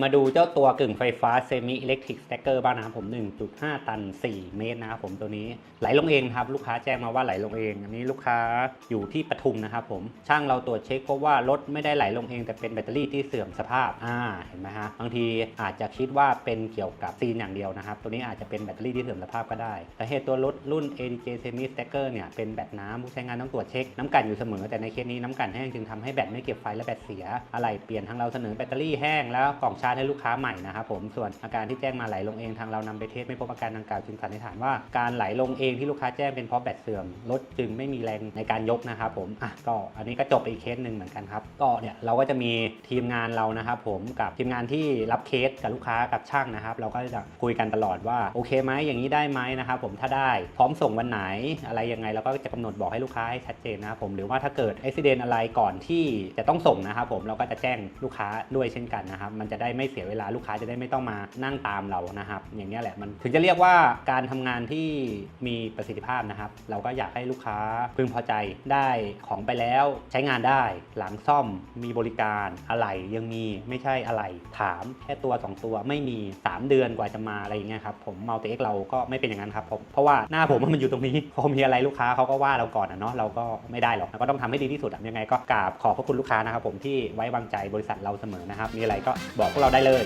มาดูเจ้าตัวกึ่งไฟฟ้าเซมิอิเล็กทริกสแต็กเกอร์บ้างนะครับผม 1.5 ตัน 4 เมตรนะครับผมตัวนี้ไหลลงเองครับ ลูกค้าแจ้งมาว่าไหลลงเอง อันนี้ลูกค้าอยู่ที่ปทุมนะครับผม ช่างเราตรวจเช็คพบว่ารถไม่ได้ไหลลงเอง แต่เป็นแบตเตอรี่ที่เสื่อมสภาพอ่าเห็นไหมฮะบางทีอาจจะคิดว่าเป็นเกี่ยวกับซีนอย่างเดียวนะครับ ตัวนี้อาจจะเป็นแบตเตอรี่ที่เสื่อมสภาพก็ได้สาเหตุตัวรถรุ่น ADJ Semi Stacker เนี่ยเป็นแบตน้ำผู้ใช้งานต้องตรวจเช็คน้ำกันอยู่เสมอแต่ในเคสนี้น้ำกันแห้งจึงทำให้แบตไม่เก็บไฟและแบตเสียอะไรเปลี่ยนทางเราเสนอแบตเตอรี่แห้งแล้วกล่องชาร์จให้ลูกค้าใหม่นะครับผมส่วนอาการที่แจ้งมาไหลลงเองทางเรานำไปเทสไม่พบอาการดังกล่าวจึงสันนิษฐานว่าการไหลลงเองที่ลูกค้าแจ้งเป็นเพราะแบตเสื่อมรถจึงไม่มีแรงในการยกนะครับผมอะก็อันนี้ก็จบไปอีกเคสหนึ่งเหมือนกันครับก็เนี่ยเราก็จะมีทีมงานเรานะครับผมกับทีมงานที่รับเคสกับลูกค้ากับช่างนะครับ เราก็จะคุยกันตลอดว่าโอเคไหมอย่างนี้ได้ไหมนะครับผมถ้าได้พร้อมส่งวันไหนอะไรยังไงเราก็จะกำหนดบอกให้ลูกค้าให้ชัดเจนนะครับผมหรือว่าถ้าเกิดอุบิเหตุอะไรก่อนที่จะต้องส่งนะครับผมเราก็จะแจ้งลูกค้าด้วยเช่นกันนะครับมันจะได้ไม่เสียเวลาลูกค้าจะได้ไม่ต้องมานั่งตามเรานะครับ อย่างนี้แหละมันถึงจะเรียกว่าการทำงานที่มีประสิทธิภาพนะครับ เราก็อยากให้ลูกค้าพึงพอใจได้ของไปแล้วใช้งานได้หลังซ่อมมีบริการอะไรยังมีไม่ใช่อะไรถามแค่ตัว 2 ตัวไม่มี 3 เดือนกว่าจะมาอะไรอย่างเงี้ยครับผมมัลติเอ็กเราก็ไม่เป็นอย่างนั้นครับผมเพราะว่าหน้าผมมันอยู่ตรงนี้พอมีอะไรลูกค้าเขาก็ว่าเราก่อนอะเนาะเราก็ไม่ได้หรอกเราก็ต้องทำให้ดีที่สุดอะยังไงก็กราบขอบพระคุณลูกค้านะครับผมที่ไว้วางใจบริษัทเราเสมอนะครับมีอะไรก็บอกพวกเราได้เลย